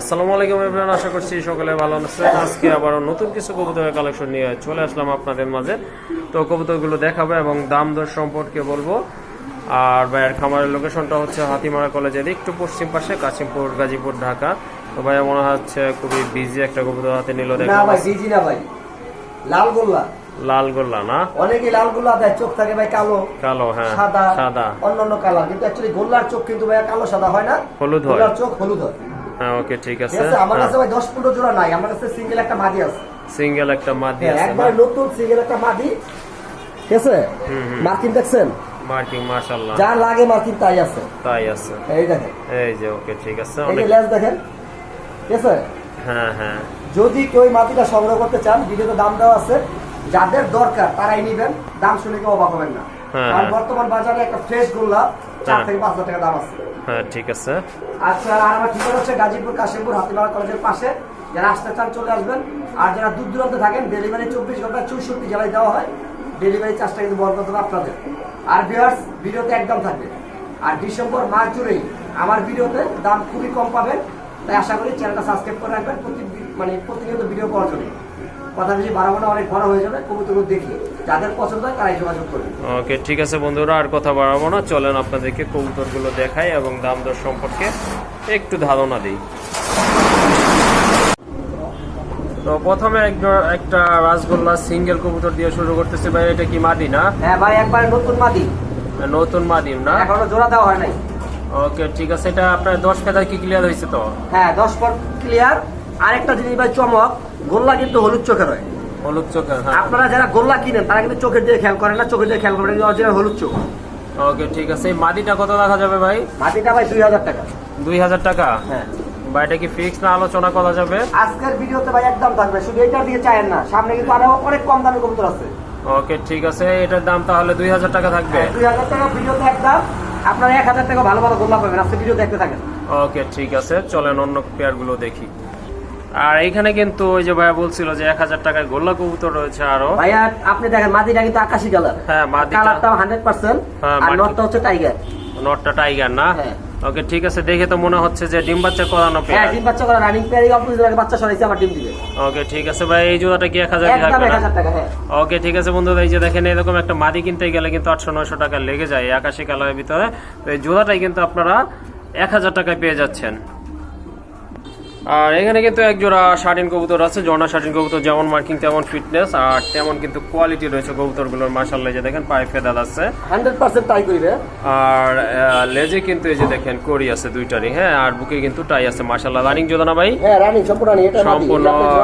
আসসালামু আলাইকুম এভরিওয়ান আশা করছি সকলে ভালো আছেন। আজকে আবার নতুন কিছু কবুতরের কালেকশন নিয়ে চলে আসলাম আপনাদের মাঝে। তো কবুতরগুলো দেখাবো এবং দাম দর সম্পর্কে বলব। আর ভাইয়ের খামারের লোকেশনটা হচ্ছে হাতিমারা কলেজের একটু পশ্চিম পাশে কাশিমপুর গাজীপুর ঢাকা। তো ভাইয়া মনে হচ্ছে খুবই বিজি একটা কবুতর হাতে নিল না দেখলাম। ভাই বিজি না ভাই। লাল গোল্লা। লাল গোল্লা না? অনেকে লাল গোল্লা দেয় চোখ থাকে ভাই কালো। কালো হ্যাঁ সাদা সাদা। অন্যান্য কালার কিন্তু অ্যাকচুয়ালি গোল্লার চোখ কিন্তু ভাই কালো সাদা হয় না। হলুদ হয়। চোখ হলুদ হয়। হ্যাঁ ওকে ঠিক আছে। আমার কাছে ভাই দশ পনেরো জোড়া নাই আমার কাছে সিঙ্গেল একটা মাদি আছে। সিঙ্গেল একটা মাদি হ্যাঁ, আছে একবার নতুন সিঙ্গেল একটা মাদি। ঠিক আছে? মার্কিন দেখছেন? মার্কিং মাশাআল্লাহ। যা লাগে মার্কিন তাই আছে। তাই আছে। এই দেখেন। এই যে ওকে ঠিক আছে অনেক লেজ দেখেন। ঠিক আছে? হ্যাঁ হ্যাঁ। যদি কেউ মাটিটা সংগ্রহ করতে চান ভিডিওতে দাম দেওয়া আছে। যাদের দরকার তারাই নিবেন। দাম শুনে কেউ অবাক হবেন না। হ্যাঁ, কারণ হ্যাঁ। বর্তমান বাজারে একটা ফ্রেশ গোল্লা চার হ্যাঁ। থেকে পাঁচ হাজার টাকা দাম আছে। হ্যাঁ ঠিক আছে। আচ্ছা আর আমার ঠিকানা হচ্ছে গাজীপুর কাশিমপুর কলেজের পাশে। যারা আসতে চান চলে আসবেন। আর যারা দূর দূরান্তে থাকেন ডেলিভারি চব্বিশ ঘণ্টা চৌষট্টি জেলায় দেওয়া হয়। ডেলিভারি চার্জটা কিন্তু বড় কথা আপনাদের। আর ভিউয়ার্স ভিডিওতে একদম থাকবে। আর ডিসেম্বর মাস জুড়েই আমার ভিডিওতে দাম খুবই কম পাবেন। তাই আশা করি চ্যানেলটা সাবস্ক্রাইব করে রাখবেন প্রতি মানে প্রতিনিয়ত ভিডিও পাওয়ার জন্য। কথা বেশি বাড়াবো না অনেক বড় হয়ে যাবে কবুতরগুলো দেখি যাদের পছন্দ হয় তারাই যোগাযোগ করবেন ওকে ঠিক আছে বন্ধুরা আর কথা বাড়াবো না চলেন আপনাদেরকে কবুতরগুলো দেখাই এবং দাম দর সম্পর্কে একটু ধারণা দিই। তো প্রথমে একটা রাসগোল্লা সিঙ্গেল কবুতর দিয়ে শুরু করতেছে ভাই এটা কি মাদি না? হ্যাঁ ভাই একবার নতুন মাদি। নতুন মাদিম না? এখনও জোড়া দেওয়া হয় নাই। ওকে ঠিক আছে এটা আপনার দশ ফেদার কি ক্লিয়ার হয়েছে তো? হ্যাঁ দশ পর ক্লিয়ার আরেকটা জিনিস ভাই চমক। গোল্লা কিন্তু হলুদ চোখের হয় হলুদ চোখের হ্যাঁ। আপনারা যারা গোল্লা কিনেন তারা কিন্তু চোখের দিয়ে খেয়াল করেন না চোখের দিয়ে খেয়াল করেন অরিজিনাল হলুদ চোখ। ওকে ঠিক আছে। এই মাদিটা কত দেখা যাবে ভাই? মাটিটা ভাই দুই হাজার টাকা। দুই হাজার টাকা? হ্যাঁ। বা এটা কি ফিক্স না আলোচনা করা যাবে? আজকের ভিডিওতে ভাই একদম থাকবে শুধু এটার দিকে চায়েন না সামনে কিন্তু আরও অনেক কম দামি কবুতর আছে। ওকে ঠিক আছে। এটার দাম তাহলে দুই হাজার টাকা থাকবে? দুই হাজার টাকা ভিডিওতে একদম। আপনারা এক হাজার টাকা ভালো ভালো গোল্লা পাবেন আজকে ভিডিও দেখতে থাকেন। ওকে ঠিক আছে। চলেন অন্য পেয়ারগুলো দেখি। আর এখানে কিন্তু ওই যে ভাইয়া বলছিল যে এক হাজার টাকায় গোল্লা কবুতর রয়েছে আরও। ভাইয়া আপনি দেখেন মাটিটা কিন্তু আকাশি কালার হ্যাঁ, মাদিটা- কালারটা হান্ড্রেড পার্সেন্ট আর নটটা হচ্ছে টাইগার নটটা টাইগার না? হ্যাঁ। ওকে ঠিক আছে দেখে তো মনে হচ্ছে যে ডিম বাচ্চা করানো হ্যাঁ ডিম বাচ্চা করা রানিং পেয়ারি আগে বাচ্চা সরাইছে আবার ডিম দিবে। ওকে ঠিক আছে ভাই এই জোড়াটা কি এক হাজার একদম থাকবে এক না? হাজার টাকা হ্যাঁ। ওকে ঠিক আছে বন্ধুরা এই যে দেখেন এরকম একটা মাদি কিনতে গেলে কিন্তু আটশো নয়শো টাকা লেগে যায় আকাশি কালারের ভিতরে। তো এই জোড়াটাই কিন্তু আপনারা এক হাজার টাকায় পেয়ে যাচ্ছেন। আর এখানে কিন্তু এক জোড়া শার্টিন কবুতর আছে জর্না শার্টিন কবুতর যেমন মার্কিং তেমন ফিটনেস আর তেমন কিন্তু কোয়ালিটি রয়েছে কবুতরগুলোর মার্শাল্লাহ যে দেখেন পায়ে ফেদাল আছে। হান্ড্রেড পার্সেন্ট ট্রাই করিবে আর লেজে কিন্তু এই যে দেখেন করি আছে দুইটারই হ্যাঁ আর বুকে কিন্তু টাই আছে মার্শাল্লাহ রানিং জোড়া না ভাই? হ্যাঁ রানিং সম্পূর্ণ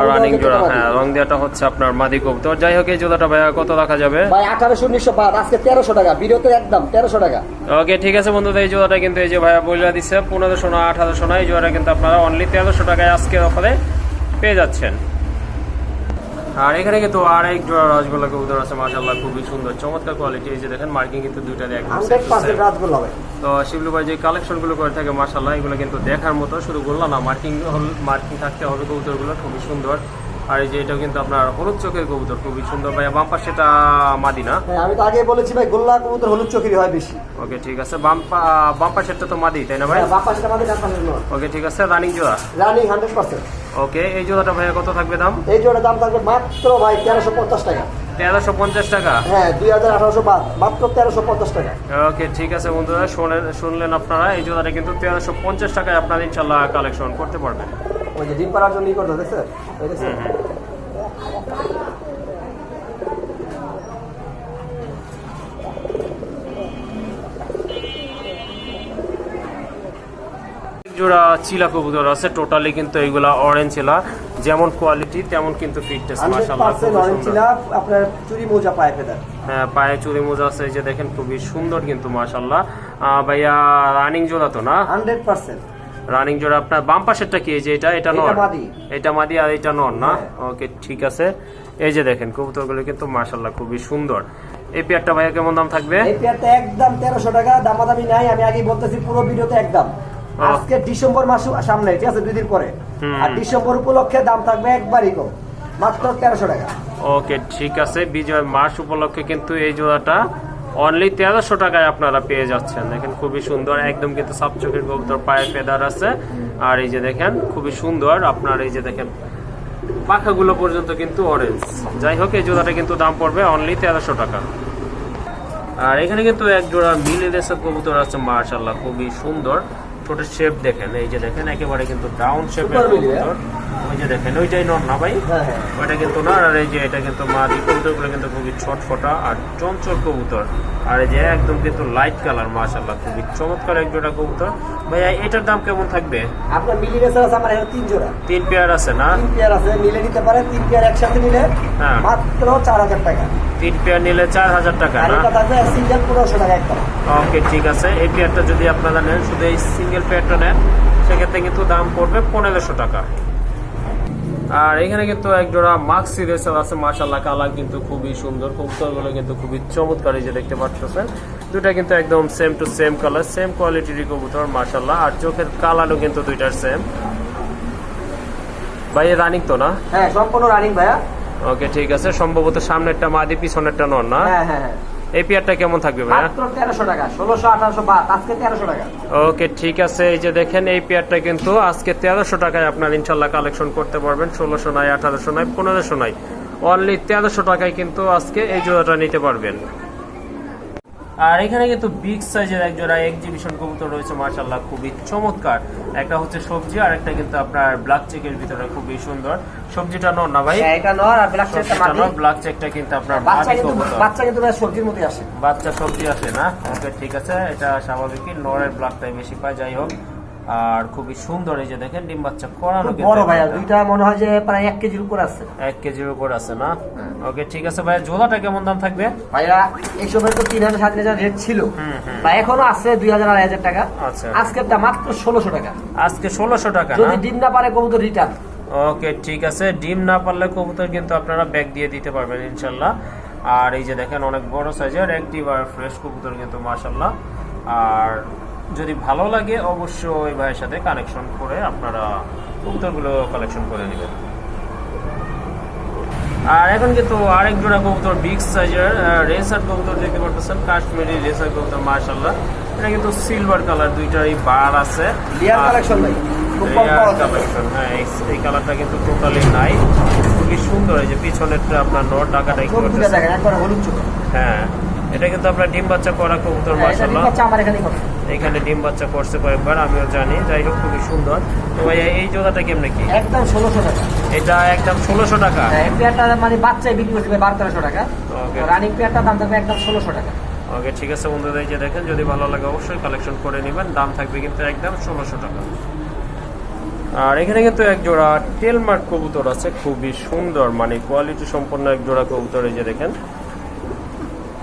রানিং জোড়া জোড়া হ্যাঁ। রং দেওয়াটা হচ্ছে আপনার মাদি কবুতর। যাই হোক এই জোড়াটা ভাইয়া কত রাখা যাবে? ভাই আঠারোশো উনিশশো বাদ আজকে তেরোশো টাকা ভিডিওতে একদম তেরোশো টাকা। ওকে ঠিক আছে বন্ধুদের এই জোড়াটা কিন্তু এই যে ভাইয়া বইলা দিচ্ছে পনেরোশো না আঠারোশো না এই জোড়াটা কিন্তু আপনারা অনলি তেরোশো টাকায় আজকে অফারে পেয়ে যাচ্ছেন। আর এখানে কিন্তু আর এক জোড়া রসগোল্লা কবুতর আছে মাসাল্লাহ খুবই সুন্দর চমৎকার কোয়ালিটি এই যে দেখেন মার্কিং কিন্তু দুইটা তো শিবলু ভাই যে কালেকশনগুলো করে থাকে মাসাল্লাহ এগুলো কিন্তু দেখার মতো শুধু বললাম না মার্কিং মার্কিং থাকতে হবে কবুতরগুলো খুবই সুন্দর। আর এই যে এটাও কিন্তু আপনার হলুদ চোখের কবুতর খুবই সুন্দর ভাই বাম পাশেটা মাদিনা। হ্যাঁ আমি তো আগে বলেছি ভাই গোল্লা কবুতর হলুদ চোখেরই হয় বেশি। ওকে ঠিক আছে। বাম বাম পাশেরটা তো মাদি তাই না ভাই? হ্যাঁ বাম পাশে ডান পাশে ওকে ঠিক আছে। রানিং জোড়া? Running hundred percent. ওকে এই জোড়াটা ভাইয়া কত থাকবে দাম? এই জোড়া দাম থাকবে মাত্র ভাই তেরোশো পঞ্চাশ টাকা। তেরোশো পঞ্চাশ টাকা? হ্যাঁ দুই হাজার আঠারোশো মাত্র তেরোশো পঞ্চাশ টাকা। ওকে ঠিক আছে বন্ধুরা শুনলেন আপনারা এই জোড়াটা কিন্তু তেরোশো পঞ্চাশ টাকায় আপনারা ইনশাল্লাহ কালেকশন করতে পারবেন। ওই যে ডিম পাড়ার জন্য ই করতে ওই দেখছেন জোড়া চিলা কবুতর আছে টোটালি কিন্তু এইগুলা অরেঞ্জ চিলা। যেমন কোয়ালিটি তেমন কিন্তু ফিটনেস মাশাআল্লাহ অরেঞ্জ। ছিলা আপনার চুরি মোজা পায়ে ফেদার। হ্যাঁ পায়ে চুরি মোজা আছে এই যে দেখেন খুবই সুন্দর কিন্তু মাশাআল্লাহ। আহ, ভাইয়া রানিং জোড়া তো না? হান্ড্রেড পার্সেন্ট রানিং জোড়া আপনার বাম পাশেরটা কি? এই যে এটা এটা নর এটা মাদি আর এটা নর না? হ্যাঁ। ওকে ঠিক আছে। এই যে দেখেন কবুতরগুলো কিন্তু মাশাআল্লাহ খুবই সুন্দর। এই পেয়ারটা ভাইয়া কেমন দাম থাকবে? এই পেয়ারটা একদম তেরোশো টাকা দামাদামি নাই আমি আগেই বলতেছি পুরো ভিডিওতে একদম। আজকে ডিসেম্বর মাস সামনে ঠিক আছে দুই দিন পরে। আর ডিসেম্বর উপলক্ষে দাম থাকবে একবারই কম মাত্র তেরোশো টাকা। ওকে ঠিক আছে। বিজয় মাস উপলক্ষে কিন্তু এই জোড়াটা অনলি তেরোশো টাকায় আপনারা পেয়ে যাচ্ছেন। দেখেন খুবই সুন্দর। একদম কিন্তু সাপ চোখের কবুতর পায়ে ফেদার আছে। আর এই যে দেখেন খুবই সুন্দর। আপনার এই যে দেখেন পাখাগুলো পর্যন্ত কিন্তু অরেঞ্জ যাই হোক এই জোড়াটা কিন্তু দাম পড়বে অনলি তেরোশো টাকা। আর এখানে কিন্তু এক জোড়া মিলে দেশের কবুতর আছে মার্শাল্লাহ খুবই সুন্দর। ছোটের শেপ দেখেন এই যে দেখেন একেবারে কিন্তু ডাউন শেপের কবুতর। ওই যে দেখেন ওইটাই নর না ভাই? হ্যাঁ হ্যাঁ। ওইটা কিন্তু না আর এই যে এটা কিন্তু মাদি কবুতরগুলো কিন্তু খুবই ছটফটা আর চঞ্চল কবুতর। আর এই যে একদম কিন্তু লাইট কালার খুবই চমৎকার এক জোড়া কবুতর। ভাইয়া এটার দাম কেমন থাকবে? আপনার মিলি রেসার আছে আমার এখানে তিন জোড়া। তিন পেয়ার আছে না? তিন পেয়ার আছে মিলে নিতে পারে তিন পেয়ার একসাথে নিলে হ্যাঁ। মাত্র চার হাজার টাকা। তিন পেয়ার নিলে টাকা আর এটা সিঙ্গেল পনেরোশো টাকা একটা। ওকে ঠিক আছে। এই পেয়ারটা যদি আপনারা নেন শুধু এই সিঙ্গেল পেয়ারটা নেন সেক্ষেত্রে কিন্তু দাম পড়বে পনেরোশো টাকা। আর এখানে কিন্তু এক জোড়া মাক্সি রেসার আছে মার্শাল্লাহ কালার কিন্তু খুবই সুন্দর। কবুতরগুলো কিন্তু খুবই চমৎকার এই যে দেখতে পাচ্ছেন দুটা কিন্তু একদম same to same colour same কোয়ালিটির কবুতর মার্শাল্লাহ আর চোখের কালারও কিন্তু দুইটার সেম ভাই রানিং তো না? হ্যাঁ সম্পূর্ণ রানিং ভাইয়া। ওকে ঠিক আছে। সম্ভবত সামনেরটা মাদি পিছনেরটা নর না? হ্যাঁ হ্যাঁ হ্যাঁ। এই পেয়ারটা কেমন থাকবে ভাইয়া? তেরোশো টাকা ষোলোশো আঠারোশো বাদ আজকে তেরোশো টাকা। ওকে ঠিক আছে। এই যে দেখেন এই পেয়ারটা কিন্তু আজকে তেরোশো টাকায় আপনার ইনশাল্লাহ কালেকশন করতে পারবেন। ষোলোশো নয় আঠারোশো নয় পনেরোশো নয় অনলি তেরোশো টাকায় কিন্তু আজকে এই জোড়াটা নিতে পারবেন। আর এখানে কিন্তু বিগ সাইজের এক জোড়া এক্সিবিশন কবুতর রয়েছে মার্শাল্লাহ খুবই চমৎকার। একটা হচ্ছে সবজি আর একটা কিন্তু আপনার ব্ল্যাক চেকের ভিতরে খুবই সুন্দর। সবজিটা নর না ভাই? হ্যাঁ, এটা নর আর ব্ল্যাক চেকটা মাটি নর ব্ল্যাক চেকটা কিন্তু আপনার কিন্তু কবুতর। বাচ্চা কিন্তু সবজির মধ্যে আসে। বাচ্চা সবজি আছে না? ওকে ঠিক আছে এটা স্বাভাবিকই নরের টাই বেশি পায় যাই হোক। আর খুবই সুন্দর এই যে দেখেন ডিম বাচ্চা করানো বড় ভাইয়া একটা। দুইটা মনে হয় যে প্রায় এক কেজির উপর আছে। এক কেজির উপর আছে না? ওকে ঠিক আছে ভাই জোলাটা কেমন দাম থাকবে? ভাইয়া এই সময় তো তিন হাজার সাত হাজার রেট ছিল। বা এখনও আছে দুই হাজার আড়াই হাজার টাকা। আচ্ছা। আজকের দাম মাত্র ষোলোশো টাকা। আজকে ষোলোশো টাকা যদি ডিম না পারে কবুতর রিটার্ন ওকে ঠিক আছে। ডিম না পারলে কবুতর কিন্তু আপনারা ব্যাগ দিয়ে দিতে পারবেন ইনশাল্লাহ। আর এই যে দেখেন অনেক বড় সাইজের অ্যাক্টিভ আর ফ্রেশ কবুতর কিন্তু মাশাল্লাহ। আর যদি ভালো লাগে অবশ্যই ওই ভাইয়ের সাথে কানেকশন করে আপনারা কবুতরগুলো কালেকশন করে নেবেন। আর এখন কিন্তু আরেক জোড়া কবুতর বিগ সাইজের রেসার কবুতর দেখতে পাচ্ছেন কাশ্মীরি রেসার কবুতর মাশাল্লাহ এটা কিন্তু সিলভার কালার দুইটারই বার আছে। কালেকশন ভাই হ্যাঁ এই- কালারটা কিন্তু টোটালি নাই। খুবই সুন্দর এই যে পিছনেরটা আপনার নট টাকাটা হ্যাঁ। এটা কিন্তু আপনার ডিম বাচ্চা করা কবুতর হ্যাঁ, এটা ডিম বাচ্চা করছে এখানে ডিম বাচ্চা করছে কয়েকবার আমিও জানি। যাই হোক খুবই সুন্দর। তো ভাই এই জোড়াটা কেমনে কি? একদম ষোলোশো টাকা। এটা একদম ষোলোশো টাকা? হ্যাঁ, পেয়ারটা মানে বাচ্চায় বিক্রি করছে বারো তেরোশো টাকা। রানিং পেয়ারটা দাম থাকবে একদম ষোলোশো টাকা। ওকে ঠিক আছে বন্ধুদের এই যে দেখেন যদি ভালো লাগে অবশ্যই কালেকশন করে নেবেন। দাম থাকবে কিন্তু একদম ষোলোশো টাকা। আর এখানে কিন্তু এক জোড়া টেলমার্ক কবুতর আছে খুবই সুন্দর মানে কোয়ালিটি সম্পন্ন এক জোড়া কবুতর এই যে দেখেন।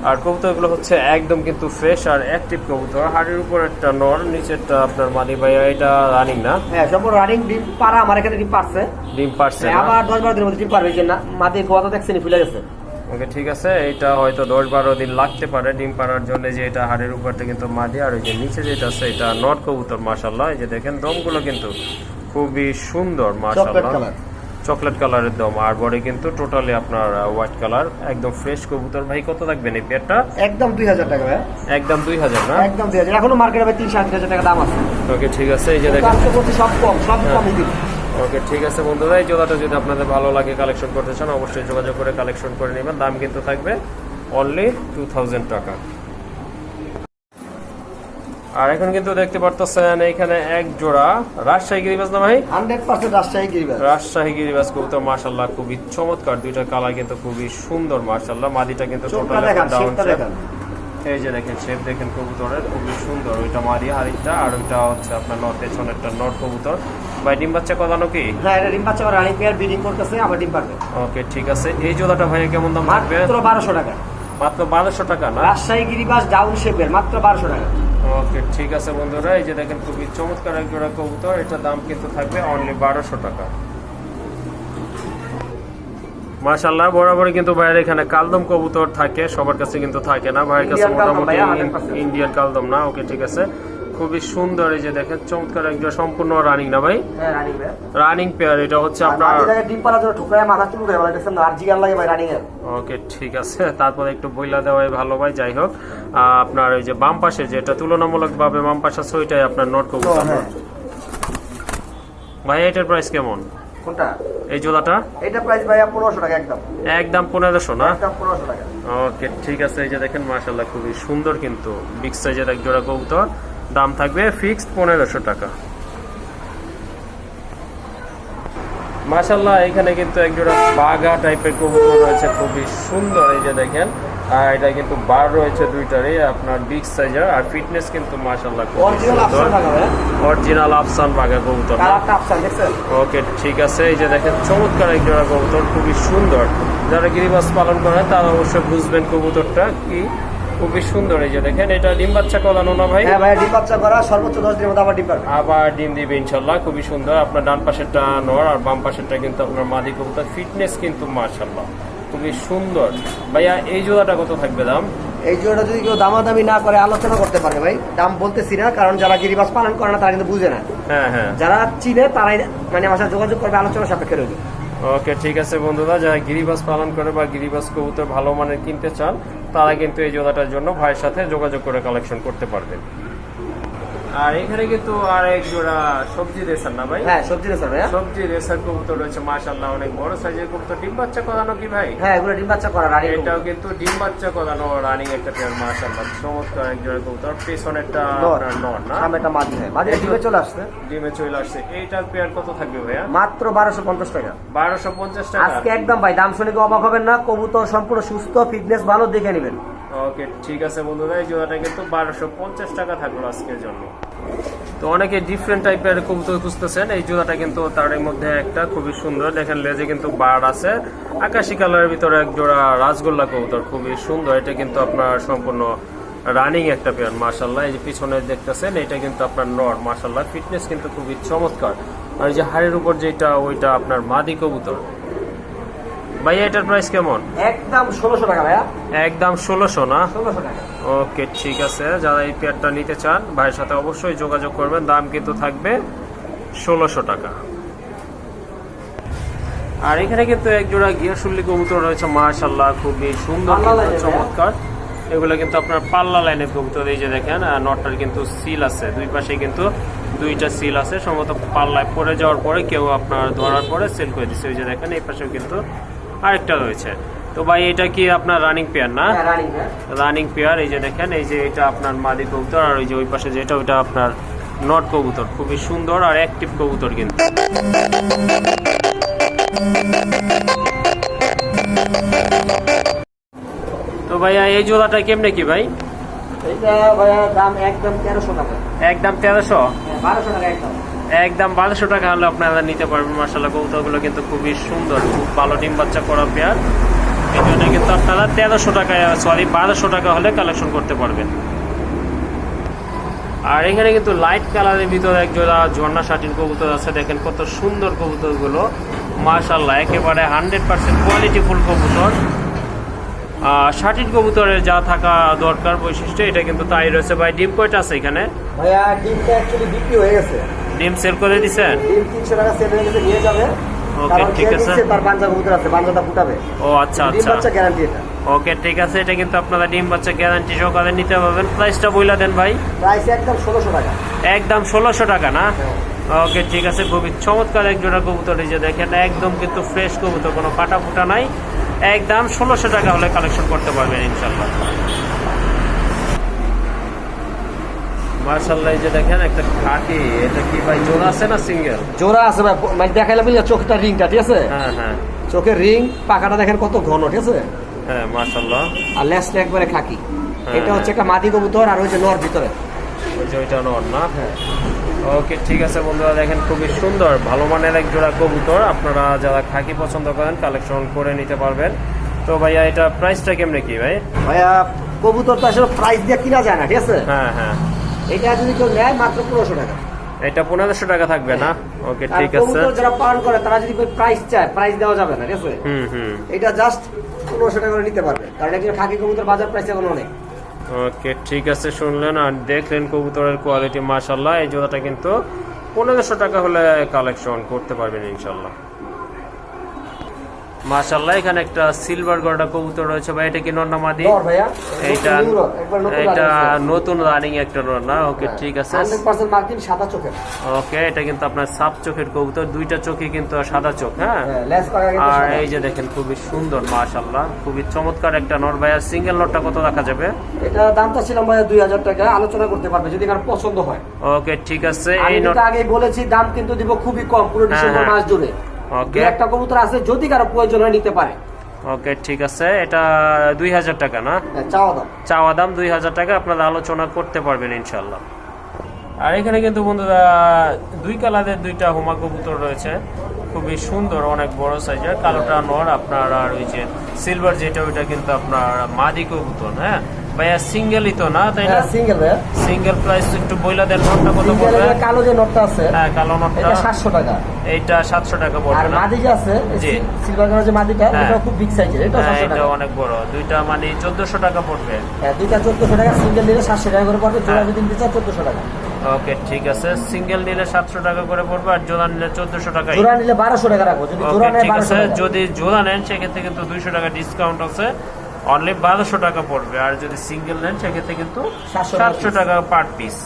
আর কবুতরগুলো হচ্ছে একদম কিন্তু ফ্রেশ আর অ্যাক্টিভ কবুতর। হাড়ির উপর একটা নর নিচেরটা আপনার মাদি ভাইয়া এটা রানিং না? হ্যাঁ সম্পূর্ণ রানিং ডিম পারা আমার এখানে ডিম পারছে ডিম পারছে হ্যাঁ, আবার দশ বারো দিনের মধ্যে ডিম পারবে যে না মাদি গোয়া তো দেখছেনি ফুলে গেছে। ওকে ঠিক আছে এটা হয়তো দশ বারো দিন লাগতে পারে ডিম পাড়ার জন্য যে এটা হাড়ের উপরটা কিন্তু মাদি আর ওই যে নিচে যেটা আছে এটা নট কবুতর মাসাল্লাহ এই যে দেখেন দমগুলো কিন্তু খুবই সুন্দর মাসাল্লাহ। চকলেট কালারের দম আর বডি কিন্তু টোটালি আপনার হোয়াইট কালার একদম ফ্রেশ কবুতর। ভাই কত থাকবেন এই পেয়ারটা একদম দুই হাজার টাকা ভাই একদম দুই হাজার না? একদম দুই হাজার। এখনও মার্কেটে ভাই তিন সাড়ে তিন হাজার টাকা দাম আছে। ওকে ঠিক আছে এই যে দেখেন। সব কম সব কমই দিন ওকে ঠিক আছে বন্ধুরা এই জোড়াটা যদি আপনাদের ভালো লাগে কালেকশন করতে চান অবশ্যই যোগাযোগ করে কালেকশন করে নেবেন। দাম কিন্তু থাকবে অনলি টু থাউজেন্ড টাকা। আর এখন কিন্তু দেখতে পারতেছেন এখানে এক জোড়া রাজশাহী গিরিবাজ না ভাই? হান্ড্রেড পার্সেন্ট রাজশাহী গিরিবাজ। রাজশাহী গিরিবাজ কবুতর মার্শাল্লাহ খুবই চমৎকার। দুইটা কালার কিন্তু খুবই সুন্দর মার্শাল্লাহ মাদিটা কিন্তু টোটাল ডাউন এই যে দেখেন শেপ দেখেন কবুতরের খুবই সুন্দর। ওইটা মাদি হারিটা আর ওইটা হচ্ছে আপনার নট পেছনেরটা নট কবুতর। ভাই ডিম বাচ্চা কদানো কি? হ্যাঁ এটা ডিম রানিং পেয়ার ব্রিডিং করতেছে আবার ডিম পারবে। ওকে ঠিক আছে। এই জোড়াটা ভাইয়া কেমন দাম মাত্র বারোশো টাকা। মাত্র বারোশো টাকা না? রাজশাহী গিরিবাজ ডাউন শেপের মাত্র বারোশো টাকা। ওকে ঠিক আছে বন্ধুরা এই যে দেখেন খুবই চমৎকার এক জোড়া কবুতর এটা দাম কিন্তু থাকবে অনলি বারোশো টাকা। মাশাল্লাহ বরাবর কিন্তু ভাইয়ের এখানে কালদম কবুতর থাকে সবার কাছে কিন্তু থাকে না। ভাইয়ের কাছে মোটামুটি ভাইয়া, 100% ইন্ডিয়ান কালদম না? ওকে ঠিক আছে। খুবই সুন্দর এই যে দেখেন চমৎকার একজন সম্পূর্ণ রানিং না ভাই? হ্যাঁ রানিং ভাই। রানিং পেয়ার এটা হচ্ছে আপনার ডিম ঠুকরায় মাথা চুল বলে দেখছেন আর জিগার লাগে ভাই রানিং এর। ওকে ঠিক আছে। তারপরে একটু বইলা দেওয়াই ভালো ভাই যাই হোক। আপনার এই যে বাম পাশে যেটা তুলনামূলকভাবে বাম পাশে আছে ওইটাই আপনার নোট কবুতর হ্যাঁ। ভাই এটার প্রাইস কেমন? কোনটা? এই জোড়াটা? এটা প্রাইস ভাইয়া পনেরোশো টাকা একদম। একদম পনেরোশো না? একদম পনেরোশো টাকা। ওকে ঠিক আছে। এই যে দেখেন মাশাল্লাহ খুবই সুন্দর কিন্তু। বিগ সাইজের এক জোড়া কবুতর। দাম থাকবে ফিক্সড পনেরোশো টাকা। মাশাল্লাহ এখানে কিন্তু এক জোড়া বাঘা টাইপের কবুতর রয়েছে খুবই সুন্দর এই যে দেখেন। আর এটা কিন্তু বার রয়েছে দুইটারই আপনার বিগ সাইজের আর ফিটনেস কিন্তু মাশাল্লাহ খুবই অরিজিনাল আফসান বাঘা কবুতর ওকে ঠিক আছে এই যে দেখেন চমৎকার এক জোড়া কবুতর খুবই সুন্দর। যারা গিরিবাস পালন করে তারা অবশ্যই বুঝবেন কবুতরটা কি খুবই সুন্দর এই যে দেখেন এটা ডিম বাচ্চা করানো না ভাই? হ্যাঁ ভাইয়া ডিম বাচ্চা করা সর্বোচ্চ দশ দিনের মধ্যে আবার ডিম পারবে। আবার ডিম দিবে ইনশাল্লাহ খুবই সুন্দর। আপনার ডান পাশেরটা নর আর বাম পাশেরটা কিন্তু আপনার মাদি কবুতর। ফিটনেস কিন্তু মার্শাল্লাহ খুবই সুন্দর। ভাইয়া এই জোড়াটা কত থাকবে দাম? এই জোড়াটা যদি কেউ দামাদামি না করে আলোচনা করতে পারে ভাই। দাম বলতেছি না কারণ যারা গিরিবাস পালন করে না তারা কিন্তু বুঝে না। হ্যাঁ হ্যাঁ। যারা চিনে তারাই মানে আমার সাথে যোগাযোগ করবে আলোচনা সাপেক্ষে রইল। ওকে, ঠিক আছে বন্ধুরা, যারা গিরিবাস পালন করে বা গিরিবাস কবুতর ভালো মানের কিনতে চান, তারা কিন্তু এই জোড়াটার জন্য ভাইয়ের সাথে যোগাযোগ করে কালেকশন করতে পারবেন। আর এখানে কিন্তু আর এক জোড়া সবজি রেসার না ভাই? হ্যাঁ সবজি স্যার ভাইয়া। সবজি রেসার কবুতর রয়েছে মাশাল্লাহ অনেক বড় সাইজের কবুতর। ডিম বাচ্চা করানো কি ভাই? হ্যাঁ এগুলো ডিম বাচ্চা করা রানি এটাও কিন্তু ডিম বাচ্চা করানো রানিং একটা পেয়ার চমৎকার এক জোড়া কবুতর। পেছনেরটা আপনার নর না? সামনে একটা মাঝি হয় মাঝি ডিমে চলে আসছে। ডিমে চলে আসছে। এইটার পেয়ার কত থাকবে ভাইয়া? মাত্র বারোশো পঞ্চাশ টাকা। বারোশো পঞ্চাশ টাকা। আজকে একদম ভাই দাম শুনে কেউ অবাক হবেন না? কবুতর সম্পূর্ণ সুস্থ ফিটনেস ভালো দেখে নেবেন। ওকে ঠিক আছে বন্ধুরা, এই জোড়াটা কিন্তু বারোশো পঞ্চাশ টাকা থাকল আজকের জন্য। তো অনেকে ডিফারেন্ট টাইপের কবুতর খুঁজতেছেন, এই জোড়াটা কিন্তু তার মধ্যে একটা খুবই সুন্দর। দেখেন, লেজে কিন্তু বার আছে, আকাশি কালারের ভিতরে এক জোড়া রাজগোল্লা কবুতর, খুবই সুন্দর। এটা কিন্তু আপনার সম্পূর্ণ রানিং একটা পেয়ার মার্শাল্লাহ এই যে পিছনে দেখতেছেন, এটা কিন্তু আপনার নর মার্শাল্লাহ ফিটনেস কিন্তু খুবই চমৎকার। আর এই যে হাড়ের উপর যেটা, ওইটা আপনার মাদি কবুতর। ভাইয়া এটার প্রাইস কেমন? একদম ষোলোশো টাকা ভাইয়া। একদম ষোলোশো না? ষোলোশো টাকা। ওকে ঠিক আছে। যারা এই পেয়ারটা নিতে চান ভাইয়ের সাথে অবশ্যই যোগাযোগ করবেন। দাম কিন্তু থাকবে ষোলোশো টাকা। আর এখানে কিন্তু এক জোড়া গিয়াসুল্লি কবুতর রয়েছে মার্শাল্লাহ খুবই সুন্দর চমৎকার। এগুলো কিন্তু আপনার পাল্লা লাইনের কবুতর এই যে দেখেন আর নটটার কিন্তু সিল আছে। দুই পাশে কিন্তু দুইটা সিল আছে সম্ভবত পাল্লায় পড়ে যাওয়ার পরে কেউ আপনার ধরার পরে সেল করে দিচ্ছে ওই যে দেখেন এই পাশেও কিন্তু আরেকটা রয়েছে। তো ভাই এটা কি আপনার রানিং পেয়ার না? রানিং হ্যাঁ পেয়ার এই যে দেখেন এই যে এটা আপনার মাদি কবুতর আর ওই যে ওই পাশে যেটা ওইটা আপনার নট কবুতর। খুবই সুন্দর আর অ্যাক্টিভ কবুতর কিন্তু। তো ভাইয়া এই জোড়াটা কেমনে কি ভাই? দাম একদম তেরোশো টাকা। একদম তেরোশো? হ্যাঁ বারোশো টাকা একদম। একদম বারোশো টাকা হলে আপনারা নিতে পারবেন। মার্শাল্লাহ কবুতরগুলো কিন্তু খুবই সুন্দর, খুব ভালো ডিম বাচ্চা করা পেয়ার। এই জন্য কিন্তু আপনারা তেরোশো টাকায় সরি বারোশো টাকা হলে কালেকশন করতে পারবেন। আর এখানে কিন্তু লাইট কালারের ভিতরে এক জোড়া ঝর্ণা শাটির কবুতর আছে। দেখেন কত সুন্দর কবুতরগুলো। মার্শাল্লাহ একেবারে হান্ড্রেড পার্সেন্ট কোয়ালিটিফুল কবুতর। আর শাটির কবুতরের যা থাকা দরকার বৈশিষ্ট্য, এটা কিন্তু তাই রয়েছে। ভাই, ডিম কয়টা আছে এখানে? ভাইয়া, ডিমটা অ্যাকচুয়ালি বিক্রি হয়ে গেছে। ডিম সেল করে দিছেন? ডিম তিনশো টাকা সেল হয়ে গেছে নিয়ে যাবে। ওকে, ঠিক আছে। তার বাঞ্জা কবুতর আছে বাঞ্জাটা ফুটাবে। ও আচ্ছা আচ্ছা। ডিম বাচ্চা গ্যারান্টি এটা। ওকে ঠিক আছে এটা কিন্তু আপনারা ডিম বাচ্চা গ্যারান্টি সহকারে নিতে পারবেন। প্রাইসটা বইলা দেন ভাই। প্রাইস একদম ষোলোশো টাকা। একদম ষোলোশো টাকা না? ওকে ঠিক আছে খুবই চমৎকার এক জোড়া কবুতর এই যে দেখেন একদম কিন্তু ফ্রেশ কবুতর কোনো কাটা ফুটা নাই। একদম ষোলোশো টাকা হলে কালেকশন করতে পারবেন ইনশাল্লাহ মার্শাল্লাহ এই যে দেখেন একটা খাটি এটা কি ভাই জোড়া আছে না সিঙ্গেল? জোড়া আছে ভাই মানে দেখাইলাম বুঝলি চোখটা রিংটা ঠিক আছে? হ্যাঁ হ্যাঁ। চোখের রিং পাকাটা দেখেন কত ঘন ঠিক আছে? হ্যাঁ মার্শাল্লাহ আর লেসটা একবারে খাকি। হ্যাঁ, এটা হচ্ছে হ্যাঁ। একটা মাদি কবুতর আর ওই যে নর ভিতরে। ওই যে ওইটা নর না? ওকে ঠিক আছে বন্ধুরা দেখেন খুবই সুন্দর ভালো মানের এক জোড়া কবুতর। আপনারা যারা খাকি পছন্দ করেন কালেকশন করে নিতে পারবেন। তো ভাইয়া এটা প্রাইসটা কেমনে কি ভাই? ভাইয়া কবুতর তো আসলে প্রাইস দিয়ে কিনা যায় না ঠিক আছে? হ্যাঁ হ্যাঁ। এটা যদি কেউ নেয় মাত্র পনেরোশো টাকা। এটা পনেরোশো টাকা থাকবে না? ওকে ঠিক আছে। যারা পালন করে তারা যদি প্রাইস চায় প্রাইস দেওয়া যাবে না ঠিক আছে? হুম হুম। এটা জাস্ট পনেরোশো টাকা করে নিতে পারবে। কারণ একজন খাকি কবুতর বাজার প্রাইস এখন অনেক। ওকে ঠিক আছে শুনলেন আর দেখলেন কবুতরের কোয়ালিটি মাশাল্লাহ এই জোড়াটা কিন্তু পনেরোশো টাকা হলে কালেকশন করতে পারবেন ইনশাল্লাহ মাশাল্লাহ এখানে একটা সিলভার গড়া কবুতর রয়েছে ভাই। এটা কি নিউরো, একবার নতুন এটা নতুন রানিং একটা নন্না ওকে ঠিক আছে। 100% মার্কিন সাদা চোখের। ওকে এটা কিন্তু আপনার সাপ চোখের কবুতর দুইটা চোখই কিন্তু সাদা চোখ হ্যাঁ? হ্যাঁ আর এই যে দেখেন খুবই সুন্দর মাশাল্লাহ খুবই চমৎকার একটা নর ভাইয়া। সিঙ্গেল নটটা কত রাখা যাবে? এটা দামটা ছিলাম ভাইয়া দুই হাজার টাকা আলোচনা করতে পারবে যদি কারও পছন্দ হয়। ওকে ঠিক আছে। এই নট আগেই বলেছি দাম কিন্তু দিব খুবই কম পুরো ডিসেম্বর হ্যাঁ। মাস জুড়ে। ওকে একটা কবুতর আছে যদি কারও প্রয়োজন হয় নিতে পারে। ওকে ঠিক আছে। এটা দুই হাজার টাকা না? হ্যাঁ, চাওয়া দাম। চাওয়া দাম দুই হাজার টাকা আপনারা আলোচনা করতে পারবেন ইনশাল্লাহ আর এখানে কিন্তু বন্ধুরা দুই কালারের দুইটা হোমা কবুতর রয়েছে। খুবই সুন্দর অনেক বড় সাইজের। কালোটা নর আপনার আর ওই যে সিলভার যেটা ওইটা কিন্তু আপনার মাদি কবুতর হ্যাঁ? ভাইয়া সিঙ্গেলই তো না তাই না? হ্যাঁ সিঙ্গেল ভাইয়া। সিঙ্গেল প্রাইস একটু বইলা দেন নটটা কত পড়বে? কালো যে নটটা আছে হ্যাঁ কালো নটটা। এটা সাতশো টাকা। এইটা সাতশো টাকা পড়বে না? মাদি যে আছে জি। সিলভার কালার যে মাদিটা হ্যাঁ। এটা খুব বিগ সাইজের এটা হ্যাঁ সাতশো এটা অনেক বড়। দুইটা মানে চোদ্দশো টাকা পড়বে। হ্যাঁ দুইটা চোদ্দশো টাকা সিঙ্গেল নিলে সাতশো টাকা করে পড়বে জোড়া হ্যাঁ। যদি নিতে চাও চোদ্দশো টাকা। ওকে ঠিক আছে। সিঙ্গেল নিলে সাতশো টাকা করে পড়বে আর জোড়া নিলে চোদ্দশো টাকাই। জোড়া নিলে বারোশো টাকা রাখব যদি জোড়া টাকা। যদি জোড়া নেন সেক্ষেত্রে কিন্তু দুইশো টাকা ডিসকাউন্ট আছে। অনলি বারোশো টাকা পড়বে আর যদি সিঙ্গেল নেন সেক্ষেত্রে কিন্তু 700 সাতশো টাকা পার পিস